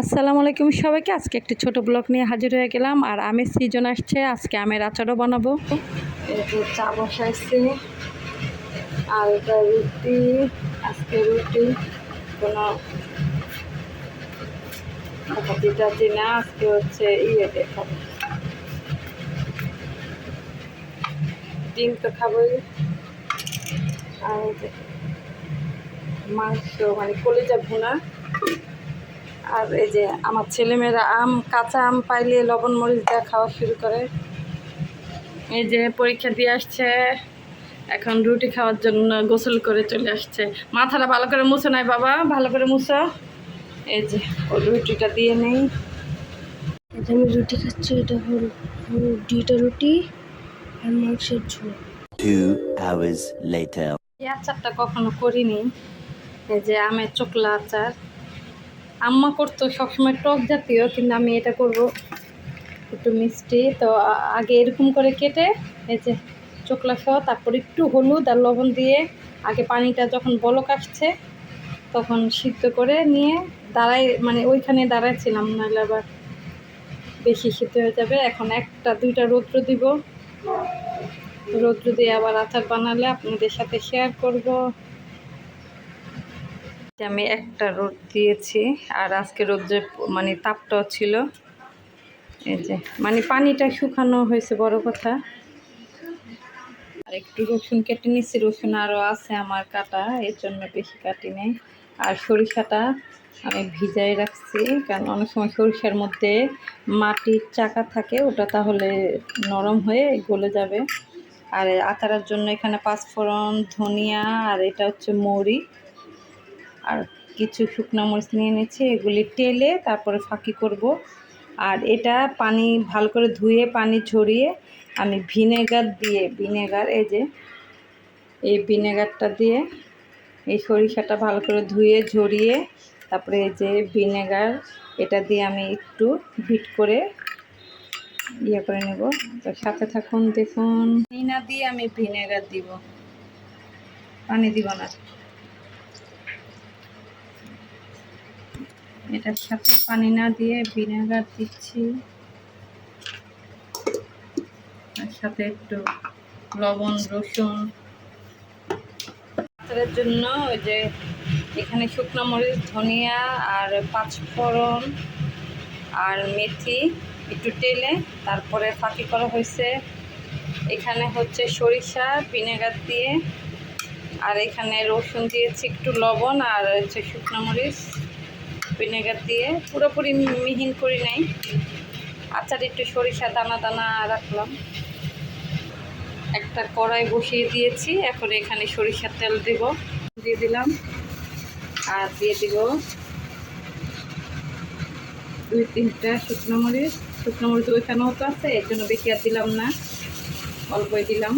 আসসালামু আলাইকুম সবাইকে। আজকে একটি ছোট ব্লগ নিয়ে হাজির হয়ে গেলাম আর আমের সিজন আসছে, আজকে আমের আচারও বানাবো। চা বসাইছি, আর এটা রুটি, আজকে রুটি, কোনো দিনা আজকে হচ্ছে ইয়ে দেখাবো ডিম তো খাবোই। আর মাংস মানে কলিজা ভুনা। আর এই যে আমার ছেলেমেয়েরা আম কাঁচা আম পাইলে লবণ মরিচ দিয়ে খাওয়া শুরু করে। এই যে পরীক্ষা দিয়ে আসছে এখন রুটি খাওয়ার জন্য গোসল করে চলে আসছে। মাথাটা ভালো করে মুছো নাই বাবা ভালো করে মুছো। এই যে ও রুটিটা দিয়ে নেই। এই যে আমি রুটি খাচ্ছি এটা হল দুইটা রুটি আর মাংসের ঝোল. এই আচারটা কখনো করিনি। এই যে আমের চোকলা আচার। আম্মা করতো সবসময় টক জাতীয়, কিন্তু আমি এটা করব একটু মিষ্টি। তো আগে এরকম করে কেটে এই যে চোকলা সহ, তারপর একটু হলুদ আর লবণ দিয়ে আগে পানিটা যখন বলক আসছে, তখন সিদ্ধ করে নিয়ে দাঁড়াই মানে ওইখানে দাঁড়াইছিলাম, নাহলে আবার বেশি সিদ্ধ হয়ে যাবে। এখন একটা, দুইটা রৌদ্র দিব। রৌদ্র দিয়ে আবার আচার বানালে আপনাদের সাথে শেয়ার করব। আমি একটা রোদ দিয়েছি আর আজকে রোদ্রের মানে তাপটাও ছিল। এই যে মানে পানিটা শুকানো হয়েছে, বড় কথা। আর একটু রসুন কেটে নিচ্ছি রসুন আরও আছে আমার কাটা, এর জন্য বেশি কাটি নেই। আর সরিষাটা আমি ভিজাই রাখছি, কারণ অনেক সময় সরিষার মধ্যে মাটির চাকা থাকে, ওটা তাহলে নরম হয়ে গলে যাবে। আর আচারের জন্য এখানে পাঁচফোড়ন, ধনিয়া, আর এটা হচ্ছে মৌরি। আর কিছু শুকনো মরিচ নিয়ে নিচ্ছি, এগুলি টেলে তারপরে ফাঁকি করব। আর এটা পানি ভালো করে ধুয়ে, পানি ঝরিয়ে আমি ভিনেগার দিয়ে, ভিনেগার এই যে, এই ভিনেগারটা দিয়ে এই সরিষাটা ভালো করে ধুয়ে, ঝরিয়ে তারপরে এই যে ভিনেগার, এটা দিয়ে আমি একটু ভিট করে ইয়ে করে নেব। তো সাথে থাকুন, দেখুন। না দিয়ে আমি ভিনেগার দিব। পানি দিব না। এটার সাথে পানি না দিয়ে ভিনেগার দিচ্ছি। তার সাথে একটু লবণ, রসুন। জন্য ওই যে এখানে শুকনো মরিচ, ধনিয়া আর পাঁচফোড়ন আর মেথি একটু টেলে তারপরে ফাঁকি করা হয়েছে। এখানে হচ্ছে সরিষা, ভিনেগার দিয়ে আর এখানে রসুন দিয়েছি একটু লবণ আর হচ্ছে শুকনো মরিচ। ভিনেগার দিয়ে পুরোপুরি মিহিন করি নাই। আচার একটু সরিষা দানা দানা রাখলাম। একটা কড়াই বসিয়ে দিয়েছি, এখন এখানে সরিষার তেল দেব। দিয়ে দিলাম। আর দিয়ে দিব দুই তিনটা শুকনো মরিচ। শুকনো মরিচ ওইখানেও তো আছে, এর জন্য বেশি আর দিলাম না। অল্পই দিলাম।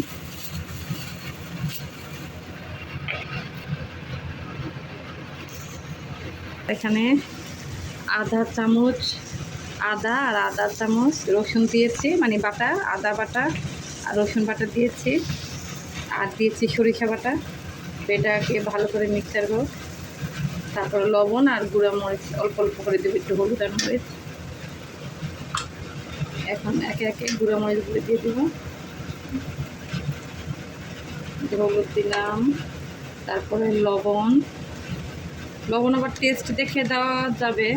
এখানে আধা চামচ, আদা আর আধা চামচ রসুন দিয়েছি মানে বাটা, আদা বাটা আর রসুন বাটা দিয়েছি। আর দিয়েছি সরিষা বাটা। এটাকে ভালো করে মিক্সার করব তারপর লবণ আর গুঁড়া মরিচ অল্প অল্প করে দেবো, একটু হলুদ আর মরিচ। এখন একে একে গুঁড়া মরিচগুলো দিয়ে দেবো। হলুদ দিলাম। তারপরে লবণ। লবণ আবার টেস্ট দেখে দেওয়া যাবে।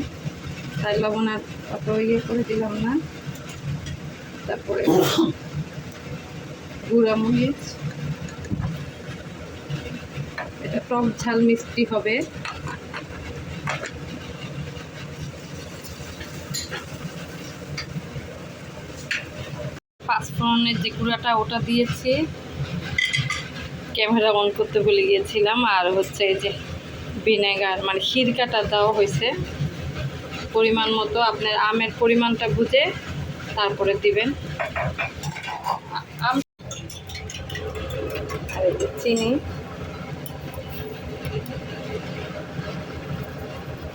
তাই লবণ আর অত ইয়ে করে দিলাম না। তারপরে গুঁড়া মরিচ। এটা টক ঝাল মিষ্টি হবে। পাঁচফোড়নের যে গুঁড়াটা ওটা দিয়েছি। ক্যামেরা অন করতে ভুলে গিয়েছিলাম। আর হচ্ছে এই যে ভিনেগার মানে সিরকাটা দেওয়া হয়েছে। পরিমাণ মতো আপনার আমের পরিমাণটা বুঝে তারপরে দিবেন। আম চিনি।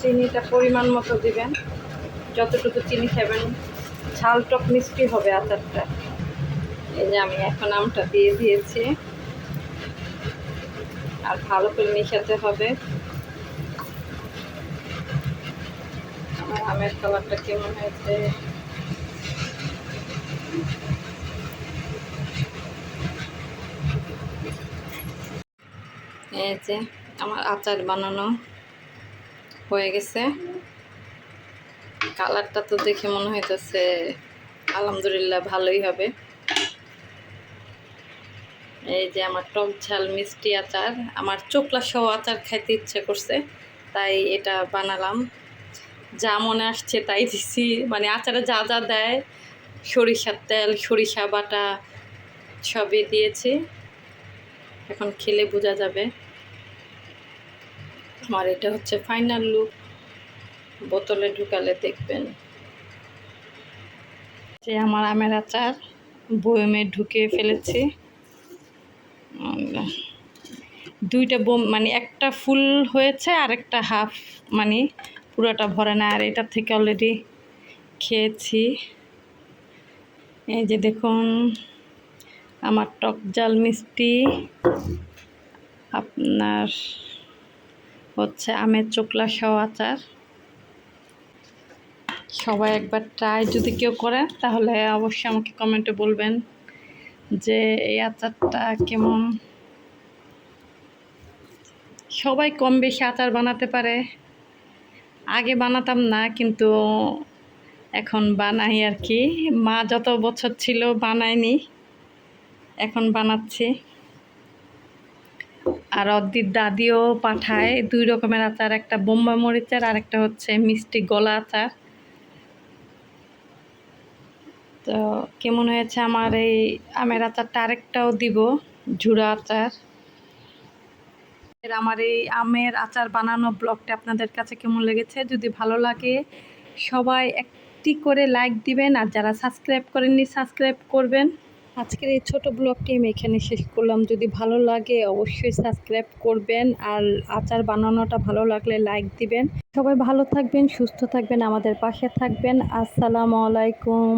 চিনিটা পরিমাণ মতো দিবেন। যতটুকু চিনি খাবেন ঝাল টক মিষ্টি হবে আচারটা। এই যে আমি এখন আমটা দিয়ে দিয়েছি। আর ভালো করে মেশাতে হবে। আর আমের কালারটা কেমন হয়েছে? এই যে আমার আচার বানানো হয়ে গেছে। কালারটা তো দেখে মনে হইতেছে আলহামদুলিল্লাহ ভালোই হবে। এই যে আমার টক ঝাল মিষ্টি আচার, আমার চোকলা সহ আচার খাইতে ইচ্ছে করছে, তাই এটা বানালাম। যা মনে আসছে তাই দিছি। মানে আচারে যা যা দেয়, সরিষার তেল, সরিষা বাটা সবই দিয়েছি। এখন খেলে বোঝা যাবে। আমার এটা হচ্ছে ফাইনাল লুক বোতলে ঢুকালে দেখবেন। যে আমার আমের আচার বয়মে ঢুকে ফেলেছি। দুইটা বোম মানে একটা ফুল হয়েছে আর একটা হাফ মানে পুরোটা ভরে না, আর এটার থেকে অলরেডি খেয়েছি। এই যে দেখুন, আমার টক জাল মিষ্টি। আপনার হচ্ছে আমের চোকলা সহ আচার। সবাই একবার ট্রাই যদি কেউ করেন, তাহলে অবশ্যই আমাকে কমেন্টে বলবেন যে এই আচারটা কেমন। সবাই কম বেশি আচার বানাতে পারে। আগে বানাতাম না, কিন্তু এখন বানাই আর কি। মা যত বছর ছিল বানায়নি, এখন বানাচ্ছি। আর অদ্দির দাদিও পাঠায় দুই রকমের আচার, একটা বোম্বা মরিচের আর একটা হচ্ছে মিষ্টি গলা আচার। তো কেমন হয়েছে আমার এই আমের আচারটা? আরেকটাও দিব ঝুরা আচার। আমার এই আমের আচার বানানো ব্লগটা আপনাদের কাছে কেমন লেগেছে? যদি ভালো লাগে, সবাই একটি করে লাইক দিবেন আর যারা সাবস্ক্রাইব করেননি সাবস্ক্রাইব করবেন। আজকের এই ছোট ব্লগটি আমি এখানে শেষ করলাম। যদি ভালো লাগে, অবশ্যই সাবস্ক্রাইব করবেন আর আচার বানানোটা ভালো লাগলে লাইক দিবেন। সবাই ভালো থাকবেন, সুস্থ থাকবেন, আমাদের পাশে থাকবেন। আসসালামু আলাইকুম।